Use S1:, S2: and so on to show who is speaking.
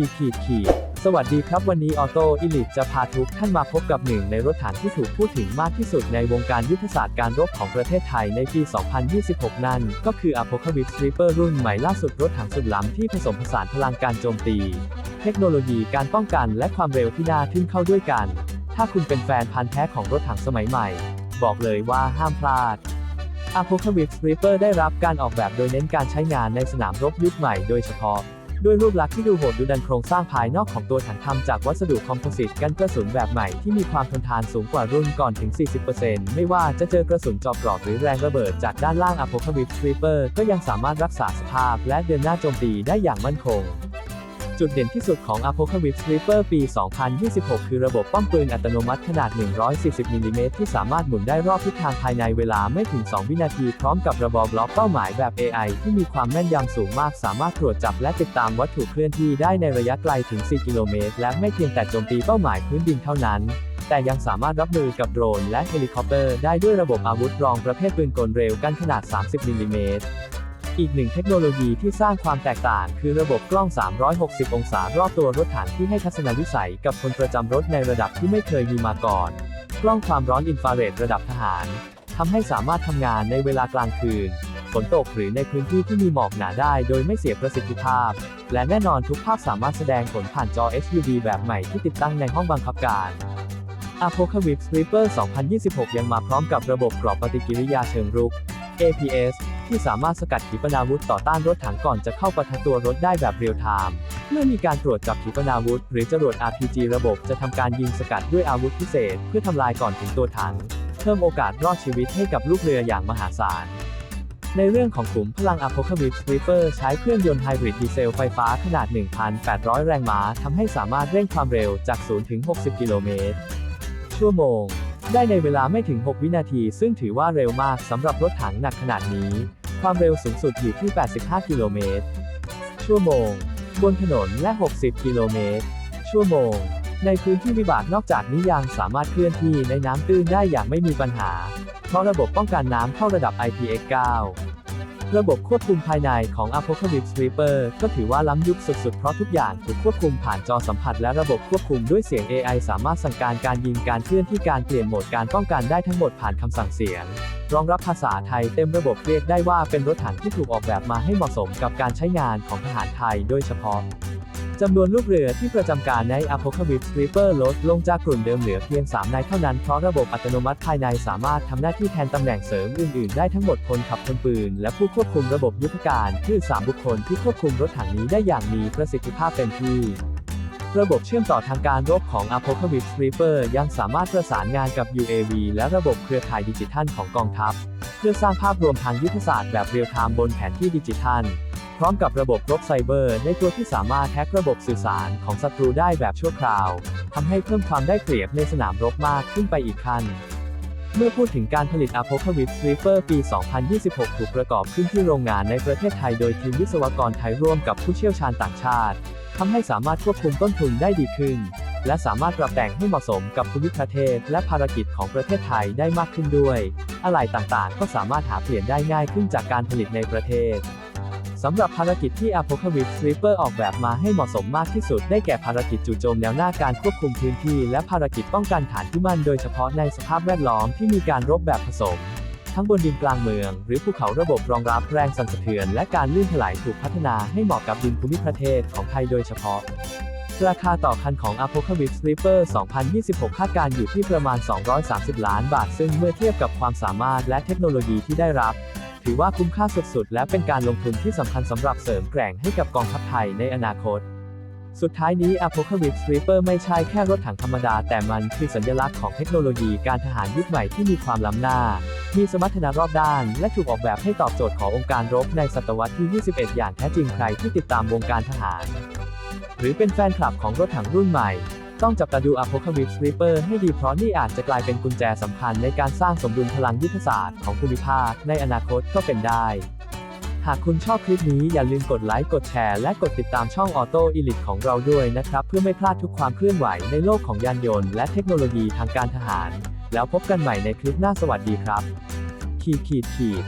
S1: ขีดขีดขีดสวัสดีครับ วันนี้ออโต้อิลิทจะพาทุกท่านมาพบกับหนึ่งในรถถังที่ถูกพูดถึงมากที่สุดในวงการยุทธศาสตร์การรบของประเทศไทยในปี 2026 นั่น ก็คือ Apocalypse Reaper รุ่นใหม่ล่าสุดรถถังสุดล้ำที่ผสมผสานพลังการโจมตี เทคโนโลยีการป้องกันและความเร็วที่น่าทึ่งเข้าด้วยกัน ถ้าคุณเป็นแฟนพันธุ์แท้ของรถถังสมัยใหม่ บอกเลยว่าห้ามพลาด Apocalypse Reaper ได้รับการออกแบบโดยเน้นการใช้งานในสนามรบยุคใหม่โดยเฉพาะ ด้วยรูปลักษณ์ที่ดูโหดดูดันโครงสร้างภายนอกของตัวถังทำจากวัสดุคอมโพสิตกันกระสุนแบบใหม่ที่มีความทนทานสูงกว่ารุ่นก่อนถึง 40%ไม่ว่าจะเจอกระสุนจอบกรอบหรือแรงระเบิดจากด้านล่างอโพคาลิปทรีเปอร์ก็ยังสามารถรักษาสภาพและเดินหน้าโจมตีได้อย่างมั่นคง จุดเด่นที่สุดของ Apocalypse Reaper ปี 2026 คือระบบป้อมปืนอัตโนมัติขนาด 140มิลลิเมตรที่สามารถหมุนได้รอบทิศทางภายในเวลาไม่ถึง 2 วินาที พร้อมกับระบอบล็อกเป้าหมายแบบ AI ที่มีความแม่นยำสูงมาก สามารถตรวจจับและติดตามวัตถุเคลื่อนที่ได้ในระยะไกลถึง 4 กิโลเมตร และไม่เพียงแต่โจมตีเป้าหมายพื้นดินเท่านั้นแต่ยังสามารถรับมือกับโดรนและเฮลิคอปเตอร์ได้ด้วยระบบอาวุธรองประเภทปืนกลเร็วกันขนาด 30มิลลิเมตร อีกหนึ่งเทคโนโลยีที่สร้างความแตกต่าง คือระบบกล้อง 360 องศารอบตัวรถถังที่ให้ทัศนวิสัยกับคนประจำรถในระดับที่ไม่เคยมีมาก่อน กล้องความร้อนอินฟราเรดระดับทหารทำให้สามารถทำงานในเวลากลางคืน ฝนตกหรือในพื้นที่ที่มีหมอกหนาได้โดยไม่เสียประสิทธิภาพ และแน่นอนทุกภาพสามารถแสดงผลผ่านจอ HUD แบบใหม่ที่ติดตั้งในห้องบังคับการ Apocalypse Reaper 2026 ยังมาพร้อมกับระบบกรอบปฏิกิริยาเชิงรุก APS ที่สามารถสกัดขีปนาวุธต่อต้านรถถังก่อนจะเข้าปะทะตัวรถได้แบบเรียลไทม์ เมื่อมีการตรวจจับขีปนาวุธ หรือจรวด RPG ระบบจะทำการยิงสกัดด้วยอาวุธพิเศษ เพื่อทำลายก่อนถึงตัวถัง เพิ่มโอกาสรอดชีวิตให้กับลูกเรืออย่างมหาศาลในเรื่องของขุมพลัง Apocalypse Reaper ใช้เครื่องยนต์ไฮบริดดีเซลไฟฟ้าขนาด 1,800 แรงม้าทำให้สามารถเร่งความเร็วจาก 0 ถึง 60 กิโลเมตร ชั่วโมง ได้ในเวลาไม่ถึง 6 วินาที ซึ่งถือว่าเร็วมากสำหรับรถถังหนักขนาดนี้ ความเร็วสูงสุดอยู่ที่ 85 กิโลเมตร ชั่วโมง บนถนนและ 60 กิโลเมตร ชั่วโมง ในพื้นที่วิบากนอกจากนี้ยังสามารถเคลื่อนที่ในน้ำตื้นได้อย่างไม่มีปัญหา เพราะระบบป้องกันน้ำเข้าระดับ IPX9 ระบบควบคุมภายในของ Apocalypse Reaper ก็ถือว่าล้ำยุคสุดๆ เพราะทุกอย่างถูกควบคุมผ่านจอสัมผัสและระบบควบคุมด้วยเสียง AI สามารถสั่งการการยิงการเคลื่อนที่การเปลี่ยนโหมดการป้องกันได้ทั้งหมดผ่านคำสั่งเสียง รองรับภาษาไทยเต็มระบบเรียกได้ว่าเป็นรถถังที่ถูกออกแบบมาให้เหมาะสมกับการใช้งานของทหารไทยโดยเฉพาะจำนวนลูกเรือที่ประจำการใน Apocalypse Reaper ลดลงจากกลุ่มเดิมเหลือเพียง 3 นายเท่านั้น เพราะระบบอัตโนมัติภายในสามารถทำหน้าที่แทนตำแหน่งเสริมอื่น ๆ ได้ทั้งหมดคนขับคนปืน และผู้ควบคุมระบบยุทธการคือ 3 บุคคลที่ควบคุมรถถังนี้ได้อย่างมีประสิทธิภาพเต็มที่ ระบบเชื่อมต่อทางการรบของ Apocalypse Reaper ยังสามารถประสานงานกับ UAV และระบบเครือข่ายดิจิทัลของกองทัพ เพื่อสร้างภาพรวมทางยุทธศาสตร์แบบเรียลไทม์บนแผนที่ดิจิทัล พร้อมกับระบบรบไซเบอร์ในตัวที่สามารถแฮกระบบสื่อสารของศัตรูได้แบบชั่วคราวทำให้เพิ่มความได้เปรียบในสนามรบมากขึ้นไปอีกขั้นเมื่อพูดถึงการผลิต Apocalypse Reaper ปี 2026 ถูกประกอบขึ้นที่โรงงานในประเทศไทยโดยทีมวิศวกรไทยร่วมกับผู้เชี่ยวชาญต่างชาติ ทำให้สามารถควบคุมต้นทุนได้ดีขึ้น และสามารถปรับแต่งให้เหมาะสมกับภูมิประเทศ และภารกิจของประเทศไทยได้มากขึ้นด้วย อะไหล่ต่างๆ ก็สามารถหาเปลี่ยนได้ง่ายขึ้นจากการผลิตในประเทศสำหรับภารกิจที่ Apocalypse Reaper ออกแบบมาให้เหมาะสมมากที่สุด ได้แก่ภารกิจจู่โจมแนวหน้าการควบคุมพื้นที่ และภารกิจป้องกันฐานที่มั่นโดยเฉพาะในสภาพแวดล้อมที่มีการรบแบบผสม ทั้งบนดินกลางเมือง หรือภูเขาระบบรองรับแรงสั่นสะเทือน และการลื่นถลายถูกพัฒนาให้เหมาะกับดินภูมิประเทศของไทยโดยเฉพาะ ราคาต่อคันของ Apocalypse Reaper 2026 คาดการณ์อยู่ที่ประมาณ 230 ล้านบาท ซึ่งเมื่อเทียบกับความสามารถและเทคโนโลยีที่ได้รับ ถือว่าคุ้มค่าสุดๆ และเป็นการลงทุนที่สำคัญสำหรับเสริมแกร่งให้กับกองทัพไทยในอนาคตสุดท้ายนี้ Apocalypse Reaper ไม่ใช่แค่รถถังธรรมดา แต่มันคือสัญลักษณ์ของเทคโนโลยีการทหารยุคใหม่ที่มีความล้ำหน้า มีสมรรถนะรอบด้าน และถูกออกแบบให้ตอบโจทย์ขององค์การรบในศตวรรษที่ 21 อย่างแท้จริงใครที่ติดตามวงการทหาร หรือเป็นแฟนคลับของรถถังรุ่นใหม่ ต้องจับตาดู Apocalypse Reaper ให้ดีเพราะนี่อาจจะกลายเป็นกุญแจสำคัญในการสร้างสมดุลพลังยุทธศาสตร์ของภูมิภาคในอนาคตก็เป็นได้ หากคุณชอบคลิปนี้อย่าลืมกดไลค์กดแชร์และกดติดตามช่อง Auto Elite ของเราด้วยนะครับ เพื่อไม่พลาดทุกความเคลื่อนไหวในโลกของยานยนต์และเทคโนโลยีทางการทหาร แล้วพบกันใหม่ในคลิปหน้าสวัสดีครับ ขีดขีดขีด